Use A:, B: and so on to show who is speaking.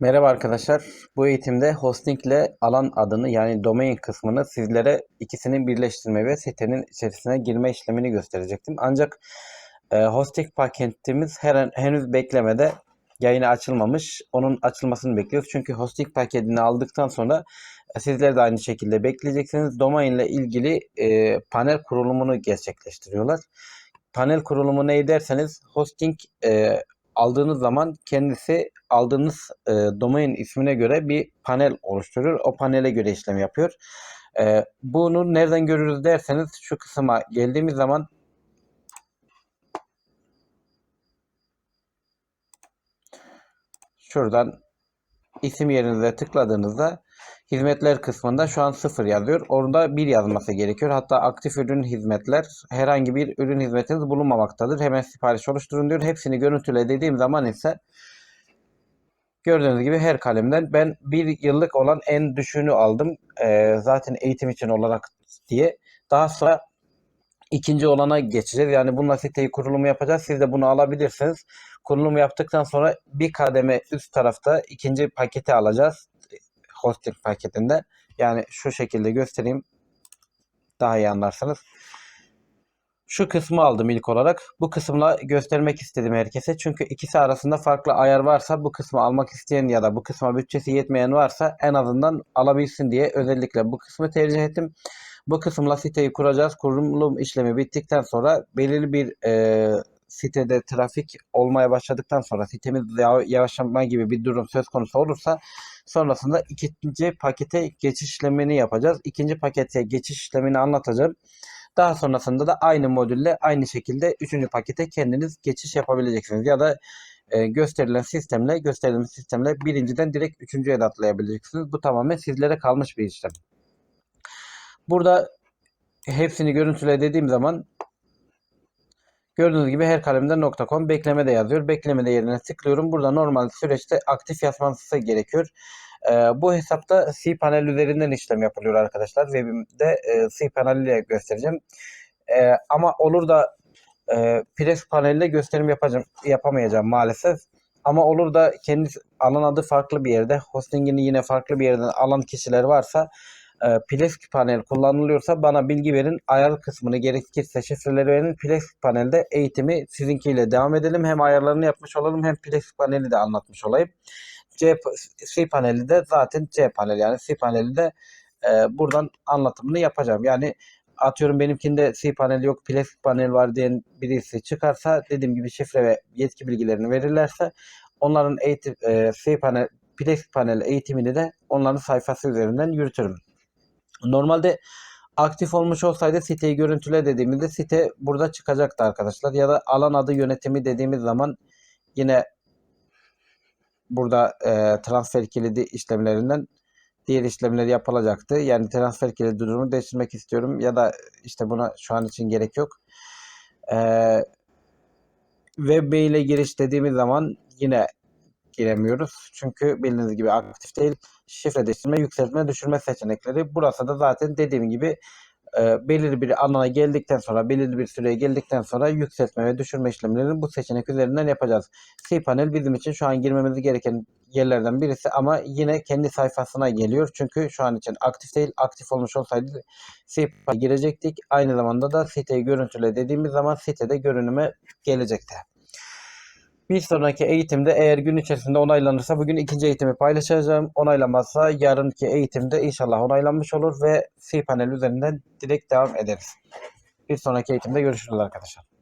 A: Merhaba arkadaşlar. Bu eğitimde hosting ile alan adını yani domain kısmını sizlere ikisini birleştirme ve sitenin içerisine girme işlemini gösterecektim. Ancak e, hosting paketimiz her, henüz beklemede yayına açılmamış. Onun açılmasını bekliyoruz. Çünkü hosting paketini aldıktan sonra e, sizler de aynı şekilde bekleyeceksiniz. Domain ile ilgili e, panel kurulumunu gerçekleştiriyorlar. Panel kurulumu ne derseniz hosting e, aldığınız zaman kendisi aldığınız e, domain ismine göre bir panel oluşturuyor. O panele göre işlem yapıyor. E, bunu nereden görürüz derseniz şu kısma geldiğimiz zaman şuradan isim yerinize tıkladığınızda hizmetler kısmında şu an sıfır yazıyor. Orada bir yazması gerekiyor. Hatta aktif ürün hizmetler herhangi bir ürün hizmetiniz bulunmamaktadır. Hemen sipariş oluşturun diyor. Hepsini görüntüle dediğim zaman ise gördüğünüz gibi her kalemden ben bir yıllık olan en düşüğünü aldım. Ee, zaten eğitim için olarak diye. Daha sonra ikinci olana geçeceğiz. Yani bununla siteyi kurulumu yapacağız. Siz de bunu alabilirsiniz. Kurulumu yaptıktan sonra bir kademe üst tarafta ikinci paketi alacağız. Hosting paketinde. Yani şu şekilde göstereyim. Daha iyi anlarsınız. Şu kısmı aldım ilk olarak. Bu kısımla göstermek istedim herkese. Çünkü ikisi arasında farklı ayar varsa bu kısmı almak isteyen ya da bu kısma bütçesi yetmeyen varsa en azından alabilsin diye özellikle bu kısmı tercih ettim. Bu kısımla siteyi kuracağız. Kurulum işlemi bittikten sonra belirli bir e, sitede trafik olmaya başladıktan sonra sitemiz yavaşlama gibi bir durum söz konusu olursa sonrasında ikinci pakete geçiş işlemini yapacağız. İkinci pakete geçiş işlemini anlatacağım. Daha sonrasında da aynı modülle aynı şekilde üçüncü pakete kendiniz geçiş yapabileceksiniz. Ya da e, gösterilen sistemle gösterilen sistemle birinciden direkt üçüncüye de atlayabileceksiniz. Bu tamamen sizlere kalmış bir işlem. Burada hepsini görüntüle dediğim zaman Gördüğünüz gibi her kalemde .com beklemede yazıyor. Beklemede yerine tıklıyorum. Burada normal süreçte aktif yazması gerekiyor. Ee, bu hesapta cPanel üzerinden işlem yapılıyor arkadaşlar. Webimde e, cPanel ile göstereceğim. E, ama olur da e, Press paneliyle gösterim yapacağım, yapamayacağım maalesef. Ama olur da kendi alan adı farklı bir yerde, hostingini yine farklı bir yerden alan kişiler varsa e, Plesk panel kullanılıyorsa bana bilgi verin. Ayar kısmını gerekirse şifreleri verin. Plesk panelde eğitimi sizinkiyle devam edelim. Hem ayarlarını yapmış olalım hem Plesk paneli de anlatmış olayım. C, C paneli de zaten C panel yani C paneli de e, buradan anlatımını yapacağım. Yani atıyorum benimkinde C panel yok Plesk panel var diyen birisi çıkarsa dediğim gibi şifre ve yetki bilgilerini verirlerse onların eğitim e, C panel Plesk panel eğitimini de onların sayfası üzerinden yürütürüm. Normalde aktif olmuş olsaydı siteyi görüntüle dediğimizde site burada çıkacaktı arkadaşlar. Ya da alan adı yönetimi dediğimiz zaman yine burada e, transfer kilidi işlemlerinden diğer işlemleri yapılacaktı. Yani transfer kilidi durumu değiştirmek istiyorum ya da işte buna şu an için gerek yok. E, web ile giriş dediğimiz zaman yine giremiyoruz. Çünkü bildiğiniz gibi aktif değil. Şifre değiştirme, yükseltme, düşürme seçenekleri. Burası da zaten dediğim gibi e, belirli bir alana geldikten sonra, belirli bir süreye geldikten sonra yükseltme ve düşürme işlemlerini bu seçenek üzerinden yapacağız. cPanel bizim için şu an girmemiz gereken yerlerden birisi ama yine kendi sayfasına geliyor. Çünkü şu an için aktif değil. Aktif olmuş olsaydı cPanel girecektik. Aynı zamanda da siteyi görüntüle dediğimiz zaman sitede görünüme gelecekti. Bir sonraki eğitimde eğer gün içerisinde onaylanırsa bugün ikinci eğitimi paylaşacağım. Onaylanmazsa yarınki eğitimde inşallah onaylanmış olur ve cPanel üzerinden direkt devam ederiz. Bir sonraki eğitimde görüşürüz arkadaşlar.